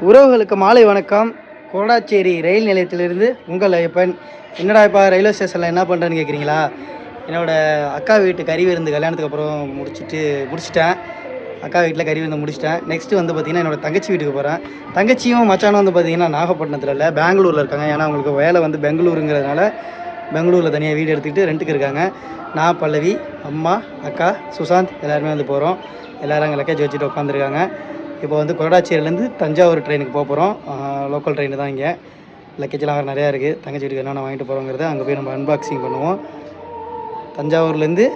உறவுகளுக்கு மாலை வணக்கம். கோடாச்சேரி ரயில் நிலையத்திலிருந்து உங்கள் ஐயப்பன். என்னடா இப்போ ரயில்வே ஸ்டேஷனில் என்ன பண்ணுறேன்னு கேட்குறீங்களா என்னோடய அக்கா வீட்டு கறி விருந்து கல்யாணத்துக்கு அப்புறம் முடிச்சுட்டு முடிச்சிட்டேன். அக்கா வீட்டில் கறி விருந்து முடிச்சிட்டேன். நெக்ஸ்ட்டு வந்து பார்த்திங்கன்னா என்னோடய தங்கச்சி வீட்டுக்கு போகிறேன் தங்கச்சியும் மச்சானும் வந்து பார்த்திங்கன்னா நாகப்பட்டினத்தில் இல்லை பெங்களூரில் இருக்காங்க. ஏன்னா அவங்களுக்கு வேலை வந்து பெங்களூருங்கிறதுனால பெங்களூரில் தனியாக வீடு எடுத்துக்கிட்டு ரெண்டுக்கு இருக்காங்க. நான் பல்லவி அம்மா அக்கா சுசாந்த் எல்லாருமே வந்து போகிறோம் எல்லோரும் அங்கே லக்கேஜ் வச்சுட்டு உட்காந்துருக்காங்க இப்போ வந்து கொடாச்சேரியிலேருந்து தஞ்சாவூர் ட்ரெயினுக்கு போக போகிறோம் லோக்கல் ட்ரெயின் தான் இங்கே. லக்கேஜ்லாம் வேறு நிறையா இருக்குது தங்கச்சி வீட்டுக்கு என்னென்ன வாங்கிட்டு போகிறோங்கிறத அங்கே போய் நம்ம அன்பாக்சிங் பண்ணுவோம். தஞ்சாவூர்லேருந்து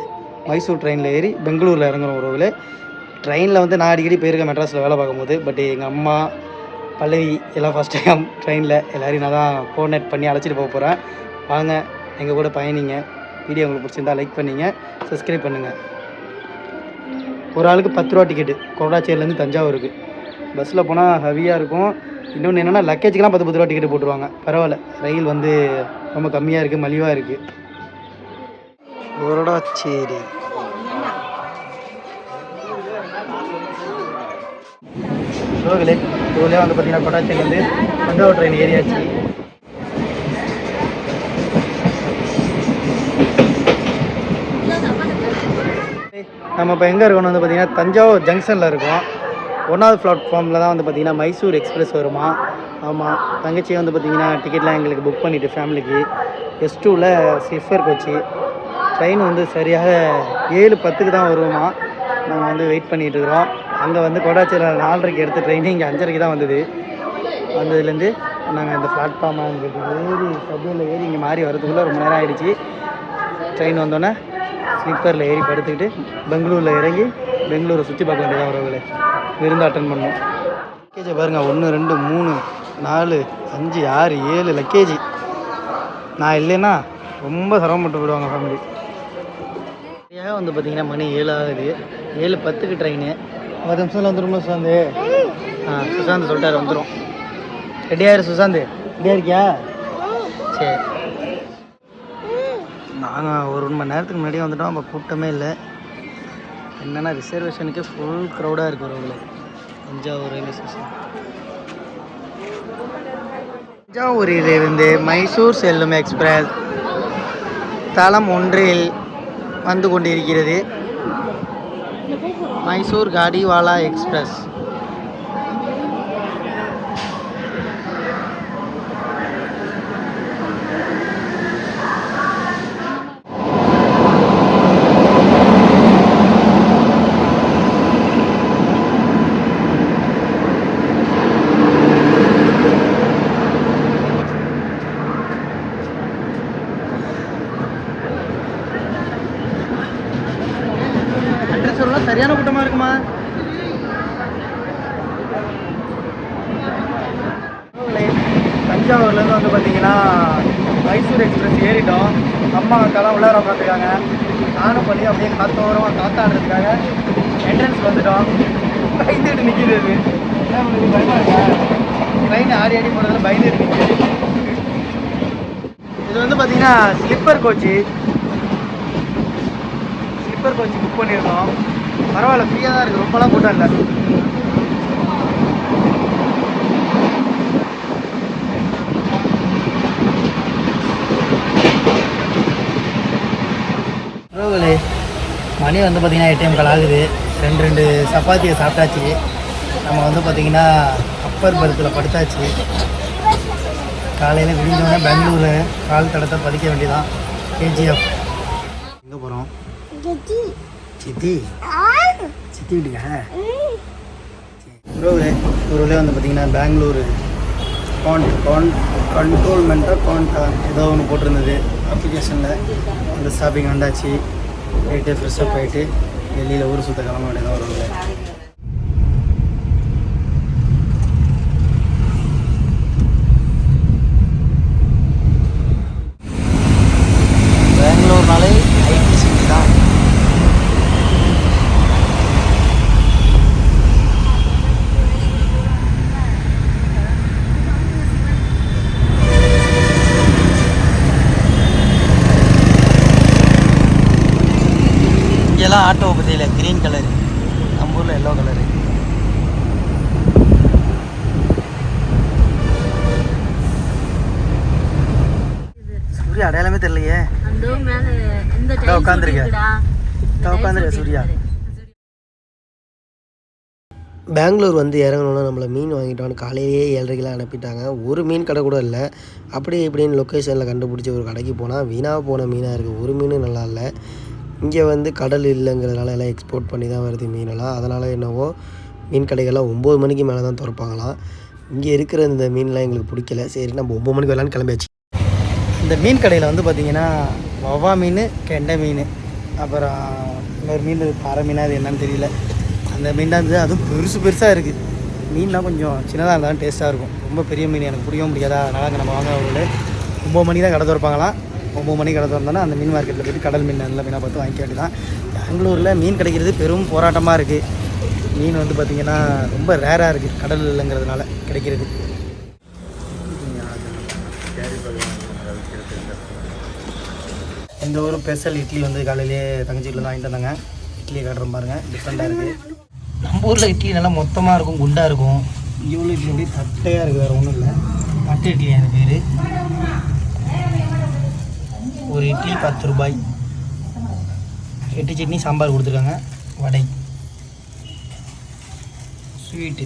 மைசூர் ட்ரெயினில் ஏறி பெங்களூரில் இறங்குறோம் உறவில் ட்ரெயினில் வந்து நான் அடிக்கடி போயிருக்கேன் மெட்ராஸில் வேலை பார்க்கும்போது. பட் எங்கள் அம்மா பல்லவி எல்லாம் ஃபஸ்ட் டைம் ட்ரெயினில் எல்லோரையும் நான் தான் கோஆர்டினேட் பண்ணி அழைச்சிட்டு போக போகிறேன் வாங்க எங்கள் கூட பயணிங்க. வீடியோ உங்களுக்கு பிடிச்சிருந்தா லைக் பண்ணிங்க சப்ஸ்கிரைப் பண்ணுங்கள் ஒரு ஆளுக்கு பத்து ரூபா டிக்கெட்டு கொரடாச்சேரிலேருந்து தஞ்சாவூருக்கு. பஸ்ஸில் போனால் ஹெவியாக இருக்கும். இன்னொன்று என்னென்னா லக்கேஜுக்கெலாம் பத்து பத்து ரூபா டிக்கெட் போட்டுருவாங்க. பரவாயில்ல. ரயில் வந்து ரொம்ப கம்மியாக இருக்குது மலிவாக இருக்குது கொரடாச்சேரி ரோகலே ரோலே வந்து பார்த்தீங்கன்னா கொடாச்சேரிலேருந்து தஞ்சாவூர் ட்ரெயின் ஏறியாச்சு. நம்ம இப்போ எங்கே இருக்கோம்னு வந்து பார்த்தீங்கன்னா தஞ்சாவூர் ஜங்ஷனில் இருக்கோம். ஒன்றாவது பிளாட்ஃபார்மில் தான் வந்து பார்த்திங்கன்னா மைசூர் எக்ஸ்பிரஸ் வருமா? ஆமாம் தங்கச்சி வந்து பார்த்திங்கன்னா டிக்கெட்லாம் எங்களுக்கு புக் பண்ணிவிட்டு ஃபேமிலிக்கு எஸ் டூவில் ஸ்லிஃபர் கோச்சு ட்ரெயின் வந்து சரியாக ஏழு பத்துக்கு தான் வருவோமா நாங்கள் வந்து வெயிட் பண்ணிகிட்ருக்குறோம் அங்கே வந்து கொடாச்சியில் நாலரைக்கு எடுத்த ட்ரெயின் இங்கே அஞ்சரைக்கு தான் வந்தது. வந்ததுலேருந்து நாங்கள் இந்த பிளாட்ஃபார்ம் ஏறி சப்வேல ஏறி இங்கே மாறி வரதுக்குள்ளே ரொம்ப நேரம் ஆகிடுச்சி ட்ரெயின் வந்தோடனே ஸ்லீப்பரில் ஏறி படுத்துக்கிட்டு பெங்களூரில் இறங்கி பெங்களூரை சுற்றி பார்க்க வேண்டியதாக உறவுகளே விருந்து அட்டன் பண்ணோம் லக்கேஜை பாருங்கள் ஒன்று ரெண்டு மூணு நாலு அஞ்சு ஆறு ஏழு லக்கேஜ் நான் இல்லைன்னா ரொம்ப சிரமப்பட்டு விடுவாங்க ஃபேமிலி சரியாக வந்து பார்த்தீங்கன்னா மணி ஏழு ஆகுது. ஏழு பத்துக்கு ட்ரெயின் ஒரு நிமிஷத்தில் வந்துடும் சுசாந்த் ஆ சுசாந்த் சொல்லிட்டாரு வந்துடும் ரெடியாயிரு சுசாந்த் ரெடியாக இருக்கியா? சரி. நாங்கள் ஒரு மணி நேரத்துக்கு முன்னாடியே வந்துட்டோம். அப்போ கூட்டமே இல்லை. என்னென்னா ரிசர்வேஷனுக்கே ஃபுல் க்ரௌடாக இருக்குது ஒரு தஞ்சாவூர் ரயில்வே ஸ்டேஷன் தஞ்சாவூரிலிருந்து மைசூர் செல்லும் எக்ஸ்பிரஸ் தளம் ஒன்றில் வந்து கொண்டிருக்கிறது. மைசூர் காடிவாலா எக்ஸ்பிரஸ் சரியான கூட்டமாக இருக்குமா? தஞ்சாவூர்லேருந்து வந்து பார்த்தீங்கன்னா மைசூர் எக்ஸ்பிரஸ் ஏறிட்டோம். அம்மா அக்காலாம் உள்ளார உட்காந்துருக்காங்க நானும் பண்ணி அப்படியே காத்தோரம் காத்தாடுறதுக்காக என்ட்ரன்ஸ் வந்துட்டோம். பயந்துட்டு நிற்கிது அது. ட்ரெயின் ஆடி ஆடி போனதில் பயந்துட்டு நிற்கிது இது வந்து பார்த்தீங்கன்னா sleeper coach sleeper coach book பண்ணியிருந்தோம். பரவாயில்ல ஃப்ரீயாக தான் இருக்குது ரொம்பலாம் கூட்டம் இல்லை. ரோகலே மணி வந்து பார்த்திங்கன்னா ஏடிஎம் கால் ஆகுது. ரெண்டு ரெண்டு சப்பாத்தியை சாப்பிட்டாச்சு. நம்ம வந்து பார்த்திங்கன்னா அப்பர் பர்த்தில் படுத்தாச்சு. காலையில் விடிஞ்சோடனே பெங்களூரு கால் தடத்தை பதிக்க வேண்டியதான் கேஜிஎஃப் எங்கே போகிறோம் சித்தி. சித்தி வீட்டுக்கா? உறவுலே உறவுலே வந்து பார்த்தீங்கன்னா பெங்களூரு. கான் கான் கண்ட்ரோல்மெண்ட்டாக கான்டா ஏதோ ஒன்று போட்டிருந்தது. அப்ளிகேஷனில் அந்த ஷாப்பிங் வந்தாச்சு. போயிட்டு ஃப்ரெஷ்ஷப் ஆகிட்டு டெல்லியில் ஊர் சுத்த கிளம்ப வேண்டியதான் உறவுலே ஃபுல்லாக ஆட்டோ பற்றியில் க்ரீன் கலரு நம்ம ஊரில் எல்லோ கலரு சூர்யா அடையாளமே தெரியலையே. உட்காந்துருக்க. உட்காந்துருக்க சூர்யா. பெங்களூர் வந்து இறங்கணுன்னா நம்மளை மீன் வாங்கிட்டோம்னு காலையிலேயே ஏழரைக்கெலாம் அனுப்பிட்டாங்க. ஒரு மீன் கடை கூட இல்லை. அப்படி இப்படின்னு லொக்கேஷனில் கண்டுபிடிச்சி ஒரு கடைக்கு போனால் வீணாக போன மீனாக இருக்குது ஒரு மீனும் நல்லா இல்லை. இங்கே வந்து கடல் இல்லைங்கிறதுனால எல்லாம் எக்ஸ்போர்ட் பண்ணி தான் வருது மீனெல்லாம். அதனால் என்னவோ மீன் கடைகள்லாம் ஒம்பது மணிக்கு மேலே தான் திறப்பாங்களாம். இங்கே இருக்கிற இந்த மீன்லாம் எங்களுக்கு பிடிக்கல. சரி நம்ம ஒம்பது மணிக்கு வரலான்னு கிளம்பியாச்சு. இந்த மீன் கடையில் வந்து பார்த்திங்கன்னா வவ்வா மீன் கெண்டை மீன் அப்புறம் இன்னொரு மீன் பாறை மீனாக அது என்னன்னு தெரியல. அந்த மீன் தான் இருந்தது அதுவும் பெருசு பெருசாக இருக்குது மீன்லாம் கொஞ்சம் சின்னதாக இருந்தாலும் டேஸ்ட்டாக இருக்கும். ரொம்ப பெரிய மீன் எனக்கு பிடிக்கவும் பிடிக்காதா. அதனால் அங்கே நம்ம வாங்க ஒரு ஒம்பது மணிக்கு தான் கடை திறப்பாங்களாம். ஒம்பது மணி கடை திறந்தோன்னா அந்த மீன் மார்க்கெட்டில் போய்ட்டு கடல் மீன் நல்ல மீனாக பார்த்து வாங்கிக்க வேண்டியதான் பெங்களூரில் மீன் கிடைக்கிறது பெரும் போராட்டமாக இருக்குது மீன் வந்து பார்த்திங்கன்னா ரொம்ப ரேராக இருக்குது கடல் இல்லைங்கிறதுனால கிடைக்கிறது. இந்த ஒரு ஸ்பெஷல் இட்லி வந்து காலையிலேயே தங்கச்சி வீட்டில் வாங்கிட்டு வந்தாங்க இட்லியை காட்டுறோம் பாருங்க. டிஃப்ரெண்ட்டாக இருக்குது நம்ம ஊரில் இட்லி நல்லா மொத்தமாக இருக்கும் குண்டாக இருக்கும். இவ்வளோ இட்லி அப்படியே தட்டையாக இருக்குது வேறு ஒன்றும் இல்லை. தட்டை இட்லி எனக்கு பேர்? ஒரு இட்லி பத்து ரூபாய். எட்டு சட்னி சாம்பார் கொடுத்துருக்காங்க. வடை. ஸ்வீட்டு.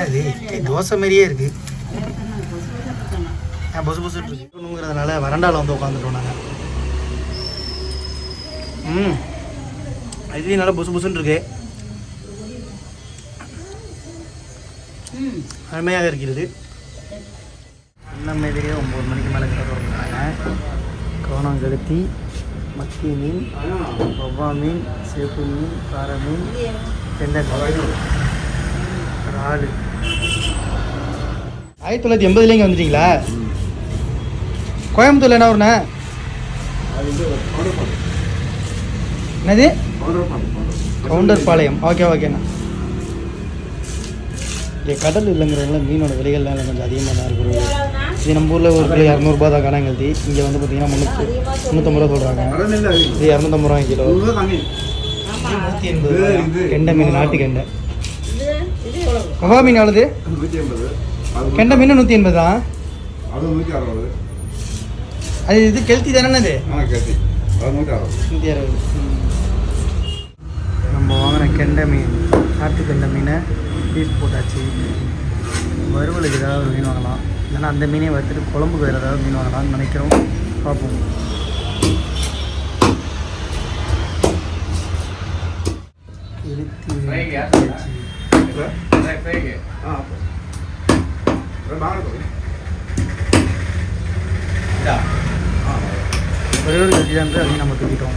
அது தோசை மாதிரியே இருக்குது ஆ பொசு பொசு இருக்கணுங்கிறதுனால வறண்டாவில் வந்து உட்காந்துட்டோம் நாங்கள் ம். இட்லி நல்லா பொசு பொசுன்னு இருக்கு. அருமையாக இருக்கிறது. அண்ணன் மாதிரியே ஒம்பது மணிக்கு மேலே கடை திறந்துருக்காங்க கோணம் கெளுத்தி மத்தி மீன் வவ்வா மீன் சேப்பு மீன் கார மீன் வெண்டைக்காய் இறால். ஆயிரத்தி தொள்ளாயிரத்தி எண்பதுல இங்கே வந்துட்டீங்களா? கோயம்புத்தூர்ல என்ன ஊர்ண்ணா? என்னது? கவுண்டர் பாளையம் ஓகே ஓகேண்ணா. இங்கே கடல் இல்லைங்கிறதுனால மீனோட விலைகள்லாம் கொஞ்சம் அதிகமாக தான் இருக்குது இது நம்ம ஊரில் ஒரு கிலோ இரநூறுபா தான் கணங்கல்தி இங்கே வந்து பார்த்தீங்கன்னா முந்நூற்றி முந்நூற்றம்பது ரூபா சொல்கிறாங்க இது இரநூத்தம்பது ரூபா கிலோ நூற்றி எண்பது. கெண்டை மீன் நாட்டு கெண்டை. கவா மீன் எவ்வளோது கெண்டை மீன் நூற்றி எண்பது? தான் அது இது கெளுத்தி தானே அது நூற்றி அறுபது. நம்ம வாங்கின கெண்டை மீன் நாட்டு கெண்டை மீனை பீஸ் போட்டாச்சு. வறுவலுக்கு ஏதாவது ஒரு மீன் வாங்கலாம். இல்லைன்னா அந்த மீனே வறுத்துட்டு குழம்புக்கு வேறு ஏதாவது மீன் வாங்கலாம்னு நினைக்கிறோம். பார்ப்போம். ஒரே ஒரு கட்சி தான் அதையும் நம்ம தூக்கிட்டோம்.